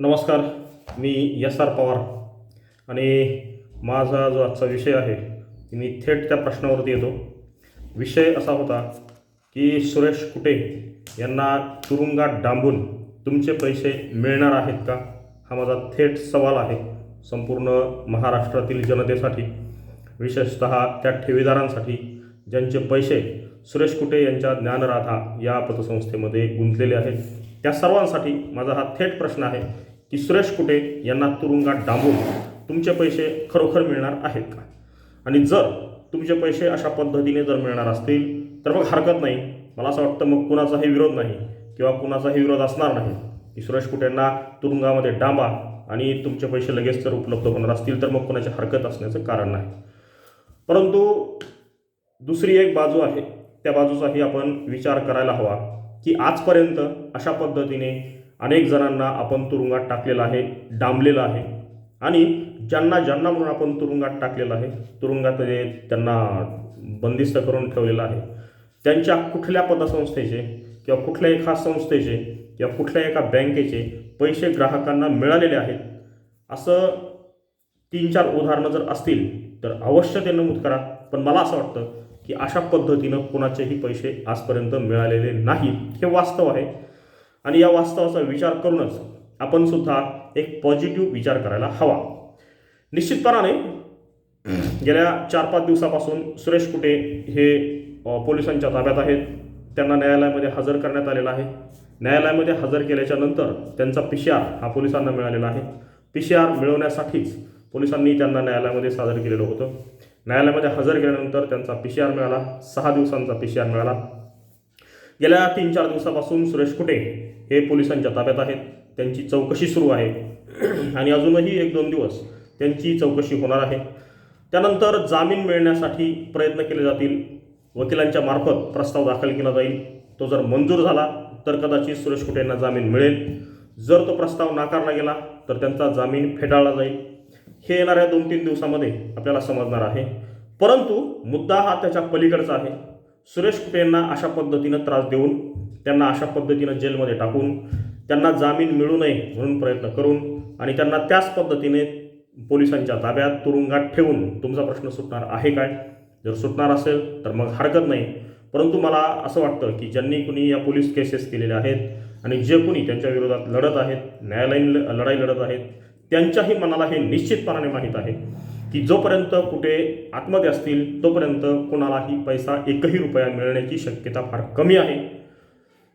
नमस्कार मी S R Pawar. आणि माझा जो आजचा विषय आहे मी थेट त्या प्रश्नावरती येतो. विषय असा होता की सुरेश कुटे यांना तुरुंगात डांबून तुमचे पैसे मिळणार आहेत का? हा माझा थेट सवाल आहे संपूर्ण महाराष्ट्रातील जनतेसाठी. विशेषत त्या ठेवीदारांसाठी ज्यांचे पैसे सुरेश कुटे यांच्या ज्ञानराधा या पतसंस्थेमध्ये गुंतलेले आहेत. त्या सर्वांसाठी माझा हा थेट प्रश्न आहे की सुरेश कुटे यांना तुरुंगात डांबून तुमचे पैसे खरोखर मिळणार आहेत का? आणि जर तुमचे पैसे अशा पद्धतीने जर मिळणार असतील तर मग हरकत नाही. मला असं वाटतं मग कुणाचाही विरोध नाही किंवा कुणाचाही विरोध असणार नाही की सुरेश कुटेंना तुरुंगामध्ये डांबा आणि तुमचे पैसे लगेच जर उपलब्ध होणार असतील तर मग कोणाची हरकत असण्याचं कारण नाही. परंतु दुसरी एक बाजू आहे. त्या बाजूचाही आपण विचार करायला हवा की आजपर्यंत अशा पद्धतीने अनेक जणांना आपण तुरुंगात टाकलेलं आहे डांबलेलं आहे. आणि ज्यांना ज्यांना म्हणून आपण तुरुंगात टाकलेलं आहे तुरुंगात त्यांना बंदिस्त करून ठेवलेलं आहे त्यांच्या कुठल्या पतसंस्थेचे किंवा कुठल्या एका संस्थेचे किंवा कुठल्या एका बँकेचे पैसे ग्राहकांना मिळालेले आहेत असं तीन चार उदाहरणं जर असतील तर अवश्य ते नमूद करा. पण मला असं वाटतं की अशा पद्धतीनं कोणाचेही पैसे आजपर्यंत मिळालेले नाही हे वास्तव आहे. आणि या वास्तवाचा विचार करूनच आपण सुद्धा एक पॉझिटिव्ह विचार करायला हवा. निश्चितपणाने गेल्या चार पाच दिवसापासून सुरेश कुटे हे पोलिसांच्या ताब्यात आहेत. त्यांना न्यायालयामध्ये हजर करण्यात आलेला आहे. न्यायालयामध्ये हजर केल्याच्यानंतर त्यांचा पी सी आर हा पोलिसांना मिळालेला आहे. पी सी आर मिळवण्यासाठीच पोलिसांनी त्यांना न्यायालयामध्ये सादर केलेलं होतं. न्यायालयामध्ये हजर केल्यानंतर त्यांचा पी सी आर मिळाला. सहा दिवसांचा पी सी आर मिळाला. गेल्या तीन चार दिवसापासून सुरेश कुटे हे पोलिसांच्या ताब्यात आहेत. त्यांची चौकशी सुरू आहे. आणि अजूनही एक दोन दिवस त्यांची चौकशी होणार आहे. त्यानंतर जामीन मिळण्यासाठी प्रयत्न केले जातील. वकिलांच्या मार्फत प्रस्ताव दाखल केला जाईल. तो जर मंजूर झाला तर कदाचित सुरेश कुटे यांना जामीन मिळेल. जर तो प्रस्ताव नाकारला गेला तर त्यांचा जामीन फेटाळला जाईल. हे येणाऱ्या दोन तीन दिवसामध्ये आपल्याला समजणार आहे. परंतु मुद्दा हा त्याच्या पलीकडचा आहे. सुरेश कुटे यांना अशा पद्धतीनं त्रास देऊन त्यांना अशा पद्धतीनं जेलमध्ये टाकून त्यांना जामीन मिळू नये म्हणून प्रयत्न करून आणि त्यांना त्याच पद्धतीने पोलिसांच्या ताब्यात तुरुंगात ठेवून तुमचा प्रश्न सुटणार आहे काय? जर सुटणार असेल तर मग हरकत नाही. परंतु मला असं वाटतं की ज्यांनी कुणी या पोलीस केसेस केलेल्या आहेत आणि जे कुणी त्यांच्या विरोधात लढत आहेत न्यायालयीन ल- लढाई लढत आहेत त्यांच्याही मनाला हे निश्चितपणाने माहीत आहे. की जोपर्यंत कुठे आतमध्ये असतील तोपर्यंत कोणालाही पैसा एकही रुपया मिळण्याची शक्यता फार कमी आहे.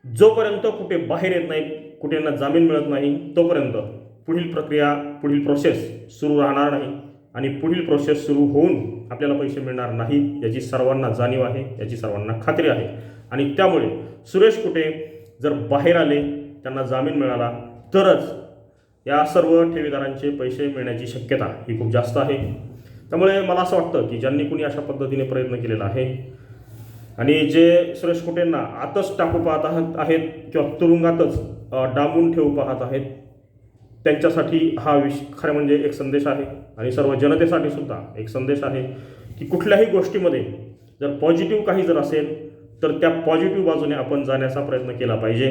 जोपर्यंत कुठे बाहेर येत नाहीत कुठे यांना जामीन मिळत नाही तोपर्यंत पुढील प्रक्रिया पुढील प्रोसेस सुरू राहणार नाही आणि पुढील प्रोसेस सुरू होऊन आपल्याला पैसे मिळणार नाही याची सर्वांना जाणीव आहे याची सर्वांना खात्री आहे. आणि त्यामुळे सुरेश कुठे जर बाहेर आले त्यांना जामीन मिळाला तरच या सर्व ठेवीदारांचे पैसे मिळण्याची शक्यता ही खूप जास्त आहे. त्यामुळे मला असं वाटतं की ज्यांनी कुणी अशा पद्धतीने प्रयत्न केलेला आहे आणि जे सुरेश कुटेंना आतच टाकू पाहत आहात आहेत किंवा तुरुंगातच डांबून ठेवू पाहत आहेत त्यांच्यासाठी हा विश खरं म्हणजे एक संदेश आहे. आणि सर्व जनतेसाठी सुद्धा एक संदेश आहे की कुठल्याही गोष्टीमध्ये जर पॉझिटिव्ह काही जर असेल तर त्या पॉझिटिव्ह बाजूने आपण जाण्याचा प्रयत्न केला पाहिजे.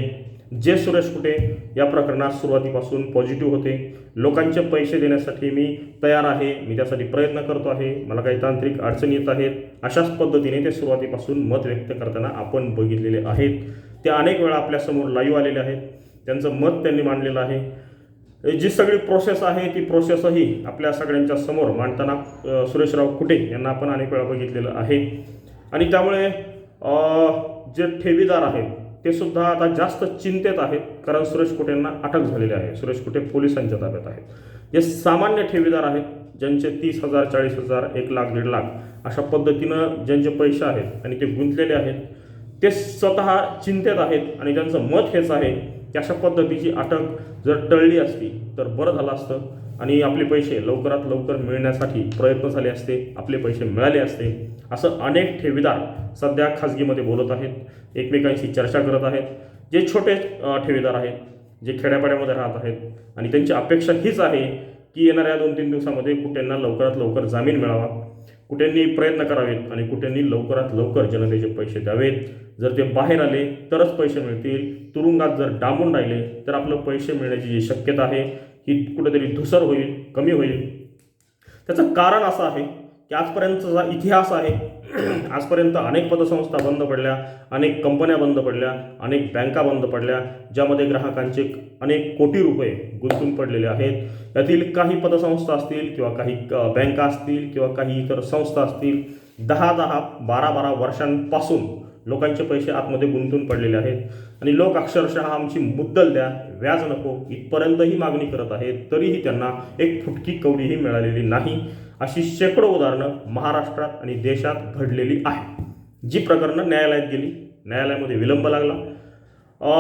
जे सुरेश कुटे या प्रकरणात सुरुवातीपासून पॉझिटिव्ह होते. लोकांचे पैसे देण्यासाठी मी तयार आहे. मी त्यासाठी प्रयत्न करतो आहे. मला काही तांत्रिक अडचणी येत आहेत. अशाच पद्धतीने ते सुरुवातीपासून मत व्यक्त करताना आपण बघितलेले आहेत. ते अनेक वेळा आपल्यासमोर लाईव्ह आलेले आहेत. त्यांचं मत त्यांनी मांडलेलं आहे. जी सगळी प्रोसेस आहे ती प्रोसेसही आपल्या सगळ्यांच्या समोर मांडताना सुरेशराव कुटे यांना आपण अनेक वेळा बघितलेलं आहे. आणि त्यामुळे जे ठेवीदार आहेत ते सुद्धा आता जास्त चिंतेत आहेत कारण सुरेश कुटेंना अटक झालेली आहे. सुरेश कुटे पोलिसांच्या ताब्यात आहेत. जे सामान्य ठेवीदार आहेत ज्यांचे तीस हजार चाळीस हजार एक लाख दीड लाख अशा पद्धतीनं ज्यांचे पैसे आहेत आणि ते गुंतलेले आहेत ते स्वतः चिंतेत आहेत आणि ज्यांचं मत हेच आहे की अशा पद्धतीची अटक जर टळली असती तर बरं झालं असतं आणि आपले पैसे लवकरात लवकर मिळण्यासाठी प्रयत्न झाले असते आपले पैसे मिळाले असते असं अनेक ठेवीदार सध्या खाजगीमध्ये बोलत आहेत. एकमेकांशी चर्चा करत आहेत जे छोटे ठेवेदार ठेवीदार आहेत जे खेड्यापाड्यामध्ये राहत आहेत. आणि त्यांची अपेक्षा हीच आहे की येणाऱ्या दोन तीन दिवसामध्ये कुठेंना लवकरात लवकर जामीन मिळावा. कुठ्यांनी प्रयत्न करावेत आणि कुठ्यांनी लवकरात लवकर जनतेचे पैसे द्यावेत. जर ते बाहेर आले तरच पैसे मिळतील. तुरुंगात जर डांबून राहिले तर आपलं पैसे मिळण्याची जी शक्यता आहे ही कुठेतरी धुसर होईल कमी होईल. त्याचं कारण असं आहे की आजपर्यंतचा इतिहास आहे. आजपर्यंत अनेक पतसंस्था बंद पडल्या अनेक कंपन्या बंद पडल्या अनेक बँका बंद पडल्या ज्यामध्ये ग्राहकांचे अनेक कोटी रुपये गुंतून पडलेले आहेत. यातील काही पतसंस्था असतील किंवा काही बँका असतील किंवा काही इतर संस्था असतील दहा दहा बारा बारा वर्षांपासून लोकांचे पैसे आतमध्ये गुंतून पडलेले आहेत. आणि लोक अक्षरशः आमची मुद्दल द्या व्याज नको इथपर्यंतही मागणी करत आहेत तरीही त्यांना एक फुटकी कवडीही मिळालेली नाही. अशी शेकडो उदाहरणं महाराष्ट्रात आणि देशात घडलेली आहे. जी प्रकरणं न्यायालयात गेली न्यायालयामध्ये विलंब लागला.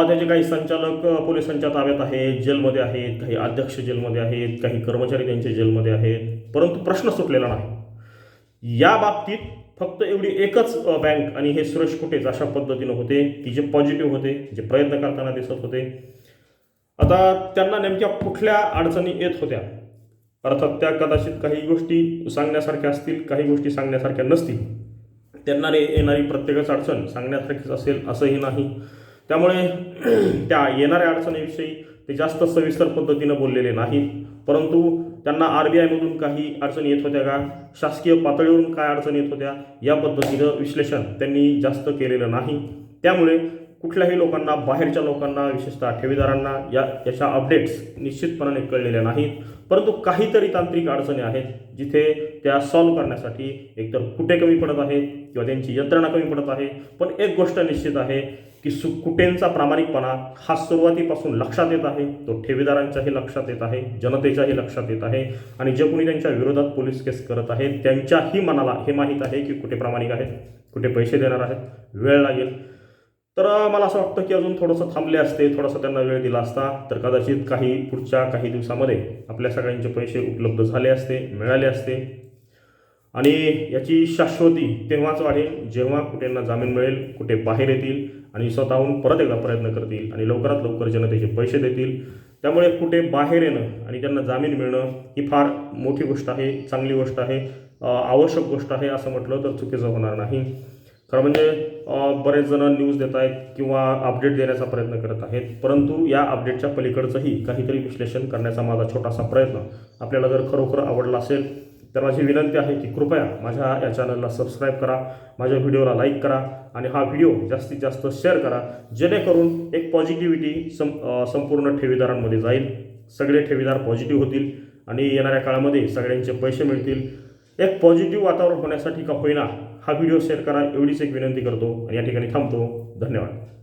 त्याचे काही संचालक पोलिसांच्या ताब्यात आहेत जेलमध्ये आहेत काही अध्यक्ष जेलमध्ये आहेत काही कर्मचारी त्यांच्या जेलमध्ये आहेत परंतु प्रश्न सुटलेला नाही. या बाबतीत फक्त एवढी एकच बँक आणि हे सुरेश कुटेच अशा पद्धतीनं होते की जे पॉझिटिव्ह होते जे प्रयत्न करताना दिसत होते. आता त्यांना नेमक्या कुठल्या अडचणी येत होत्या? अर्थात त्या कदाचित काही गोष्टी सांगण्यासारख्या असतील काही गोष्टी सांगण्यासारख्या नसतील. त्यांना येणारी प्रत्येकच अडचण सांगण्यासारखीच असेल असंही नाही. त्यामुळे त्या येणाऱ्या अडचणीविषयी ते जास्त सविस्तर पद्धतीनं बोललेले नाहीत. परंतु त्यांना आर बी आयमधून काही अडचणी येत होत्या का? शासकीय पातळीवरून काय अडचणी येत होत्या? या पद्धतीनं विश्लेषण त्यांनी जास्त केलेलं नाही. त्यामुळे कुठल्याही लोकांना बाहेरच्या लोकांना विशेषतः ठेवीदारांना या याच्या अपडेट्स निश्चितपणाने कळलेल्या नाहीत. परंतु काहीतरी तांत्रिक अडचणी आहेत जिथे त्या सॉल्व्ह करण्यासाठी एकतर कुठे कमी पडत आहेत किंवा त्यांची यंत्रणा कमी पडत आहे. पण एक गोष्ट निश्चित आहे की सु कुटेंचा प्रामाणिकपणा हा सुरुवातीपासून लक्षात येत आहे. तो ठेवीदारांच्याही लक्षात येत आहे जनतेच्याही लक्षात येत आहे. आणि जे कोणी त्यांच्या विरोधात पोलीस केस करत आहेत त्यांच्याही मनाला हे माहीत आहे की कुठे प्रामाणिक आहेत कुठे पैसे देणार आहेत वेळ लागेल. तर मला असं वाटतं की अजून थोडंसं थांबले असते थोडासा त्यांना वेळ दिला असता तर कदाचित काही पुढच्या काही दिवसामध्ये आपल्या सगळ्यांचे पैसे उपलब्ध झाले असते मिळाले असते. आणि याची शाश्वती तेव्हाच वाढेल जेव्हा कुठेंना जामीन मिळेल कुठे बाहेर येतील आणि स्वतःहून परत एकदा प्रयत्न करतील आणि लवकरात लवकर जनतेचे पैसे देतील. त्यामुळे कुठे बाहेर येणं आणि त्यांना जामीन मिळणं ही फार मोठी गोष्ट आहे चांगली गोष्ट आहे आवश्यक गोष्ट आहे असं म्हटलं तर चुकीचं होणार नाही. खरं म्हणजे बरेच जण न्यूज देत आहेत किंवा अपडेट देण्याचा प्रयत्न करत आहेत. परंतु या अपडेटच्या पलीकडचंही काहीतरी विश्लेषण करण्याचा माझा छोटासा प्रयत्न. आपल्याला जर खरोखर आवडला असेल तर माझी विनंती आहे की कृपया माझ्या या चॅनलला सबस्क्राईब करा माझ्या व्हिडिओला लाईक करा आणि हा व्हिडिओ जास्तीत जास्त शेअर करा जेणेकरून एक पॉझिटिव्हिटी सं संपूर्ण ठेवीदारांमध्ये जाईल. सगळे ठेवीदार पॉझिटिव्ह होतील आणि येणाऱ्या काळामध्ये सगळ्यांचे पैसे मिळतील. एक पॉझिटिव्ह वातावरण होण्यासाठी का होईना हा व्हिडिओ शेअर करा एवढीच एक विनंती करतो आणि या ठिकाणी थांबतो. धन्यवाद.